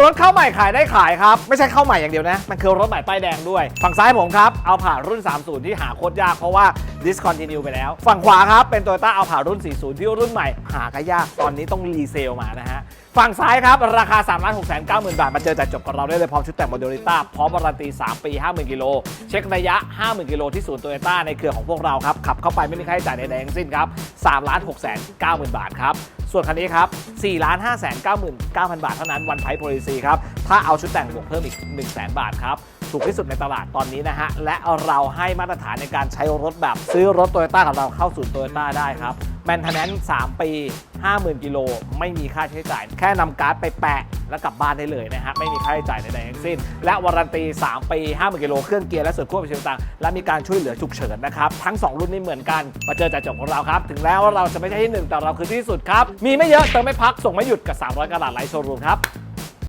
รถเข้าใหม่ขายได้ขายครับ ไม่ใช่เข้าใหม่อย่างเดียวนะ มันคือรถใหม่ป้ายแดงด้วย ฝั่งซ้ายผมครับเอาผ่ารุ่น 30 ที่หาโคตรยากเพราะว่า discontinue ไปแล้ว ฝั่งขวาครับเป็น Toyota เอาผ่ารุ่น 40 ที่รุ่นใหม่ หาก็ยากตอนนี้ต้องรีเซลมานะฮะฝั่งซ้ายครับ ราคา 3 6 9 0 0 0 0บาท มาเจอจัดจบกับเราได้เลย พร้อมชุดแต่งโมเดลิต้าพร้อมวารันตี 3 ปี 50,000 กิโล เช็คระยะ 50,000 กิโลที่ศูนย์โตโยต้าในเครือของพวกเราครับ ขับเข้าไปไม่มีค่าใช้จ่ายใดๆทั้งสิ้นครับ3 6 9 0 0 0 บาทครับ ส่วนคันนี้ครับ4 5 9 9 0 0 0 บาทเท่านั้นวันไพโพลิซีครับ ถ้าเอาชุดแต่งบวกเพิ่มอีก 1 0 0 0 0 0 บาทครับ ถูกที่สุดในตลาดตอนนี้นะฮะ และเราให้มาตรฐานในการใช้รถแบบซื้อรถโตโยต้ากับเราเข้าสู่โตโยต้าได้ครับ แมนเทนแนนซ์3ปี 50,000 กิโล ไม่มีค่าใช้จ่าย แค่นำการ์ดไปแปะ แล้วกลับบ้านได้เลยนะฮะ ไม่มีค่าใช้จ่ายใดๆทั้งสิ้น และวารันตี 3 ปี 50,000 กิโล เครื่องเกียร์และส่วนควบคุมต่างๆและมีการช่วยเหลือฉุกเฉินนะครับ ทั้ง 2 รุ่นนี้เหมือนกัน มาเจอจ่าจบของเราครับ ถึงแล้วเราจะไม่ใช่ที่หนึ่งแต่เราคือที่สุดครับ มีไม่เยอะเติมไม่พัก ส่งไม่หยุดกับ 300กระดาษไลท์โชว์รูมครับ